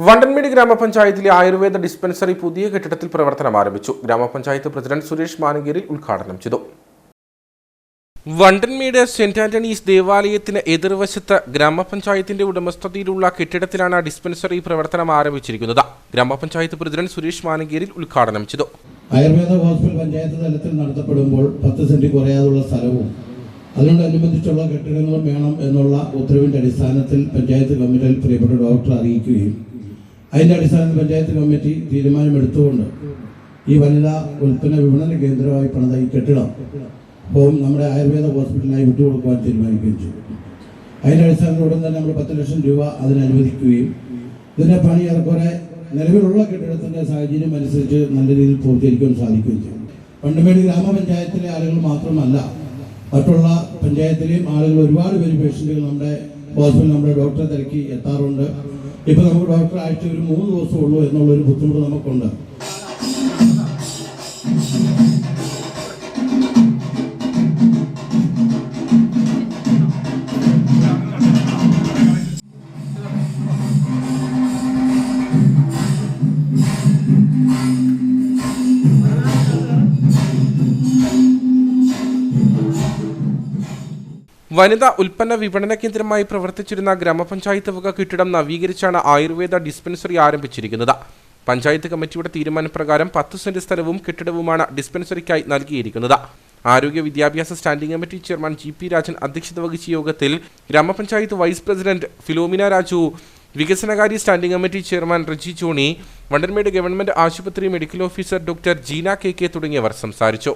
വണ്ടൻമേട് ഗ്രാമപഞ്ചായത്തിലെ ആയുർവേദ ഡിസ്പെൻസറി പുതിയ കെട്ടിടത്തിൽ പ്രവർത്തനം ആരംഭിച്ചു. ഗ്രാമപഞ്ചായത്ത് പ്രസിഡന്റ് സുരേഷ് മാനങ്കേരി ഉദ്ഘാടനം ചെയ്തു. വണ്ടൻമേട് സെന്റ് ആന്റണീസ് ദേവാലയത്തിന് എതിർവശത്ത് ഗ്രാമപഞ്ചായത്തിന്റെ ഉടമസ്ഥതയിലുള്ള കെട്ടിടത്തിലാണ് ഡിസ്പെൻസറി പ്രവർത്തനം ആരംഭിച്ചിരിക്കുന്നത്. ഗ്രാമപഞ്ചായത്ത് പ്രസിഡന്റ് സുരേഷ് മാനങ്കേരി ഉദ്ഘാടനം ചെയ്തു. ആയുർവേദ ഹോസ്പിറ്റൽ പഞ്ചായത്ത് തലത്തിൽ നടത്തപ്പെടുമ്പോൾ പത്ത് സെന്റ് കുറയാതുള്ള സ്ഥലവും അതിനോടനുബന്ധിച്ചുള്ള കെട്ടിടങ്ങളും വേണം എന്നുള്ള ഉത്തരവിന്റെ അടിസ്ഥാനത്തിൽ പഞ്ചായത്ത് കമ്മിറ്റിയിൽ പ്രിയപ്പെട്ട ഡോക്ടർ അറിയിക്കുകയും അതിന്റെ അടിസ്ഥാനത്തിൽ പഞ്ചായത്ത് കമ്മിറ്റി തീരുമാനമെടുത്തുകൊണ്ട് ഈ വനിതാ ഉൽപ്പന്ന വിപണന കേന്ദ്രമായി പണിത ഈ കെട്ടിടം ഹോം നമ്മുടെ ആയുർവേദ ഹോസ്പിറ്റലിനായി വിട്ടുകൊടുക്കുവാൻ തീരുമാനിക്കുകയും ചെയ്തു. അതിന്റെ അടിസ്ഥാനത്തിൽ ഉടൻ തന്നെ നമ്മൾ പത്ത് ലക്ഷം രൂപ അതിന് അനുവദിക്കുകയും ഇതിന്റെ പണി ഏറെക്കുറെ നിലവിലുള്ള കെട്ടിടത്തിന്റെ സാഹചര്യം അനുസരിച്ച് നല്ല രീതിയിൽ പൂർത്തീകരിക്കാൻ സാധിക്കുകയും ചെയ്യും പണ്ടുമേട് ഗ്രാമപഞ്ചായത്തിലെ ആളുകൾ മാത്രമല്ല മറ്റുള്ള പഞ്ചായത്തിലെയും ആളുകൾ ഒരുപാട് പേര് പേഷ്യന്റുകൾ നമ്മുടെ ഹോസ്പിറ്റലിൽ നമ്മുടെ ഡോക്ടറെ തിരക്കി എത്താറുണ്ട്. ഇപ്പൊ നമുക്ക് ഡോക്ടർ ആഴ്ച ഒരു മൂന്ന് ദിവസമുള്ളൂ എന്നുള്ളൊരു ബുദ്ധിമുട്ട് നമുക്കുണ്ട്. വനിതാ ഉൽപ്പന്ന വിപണന കേന്ദ്രമായി പ്രവർത്തിച്ചിരുന്ന ഗ്രാമപഞ്ചായത്ത് വക കെട്ടിടം നവീകരിച്ചാണ് ആയുർവേദ ഡിസ്പെൻസറി ആരംഭിച്ചിരിക്കുന്നത്. പഞ്ചായത്ത് കമ്മിറ്റിയുടെ തീരുമാനപ്രകാരം പത്ത് സെന്റ് സ്ഥലവും കെട്ടിടവുമാണ് ഡിസ്പെൻസറിക്കായി നൽകിയിരിക്കുന്നത്. ആരോഗ്യ വിദ്യാഭ്യാസ standing committee chairman G P Rajan അധ്യക്ഷത വഹിച്ച യോഗത്തിൽ ഗ്രാമപഞ്ചായത്ത് vice president Philomina Raju വികസനകാരി standing committee chairman Riji Johny Vandanmedu government ആശുപത്രി medical officer doctor Jeena K K തുടങ്ങിയവർ സംസാരിച്ചു.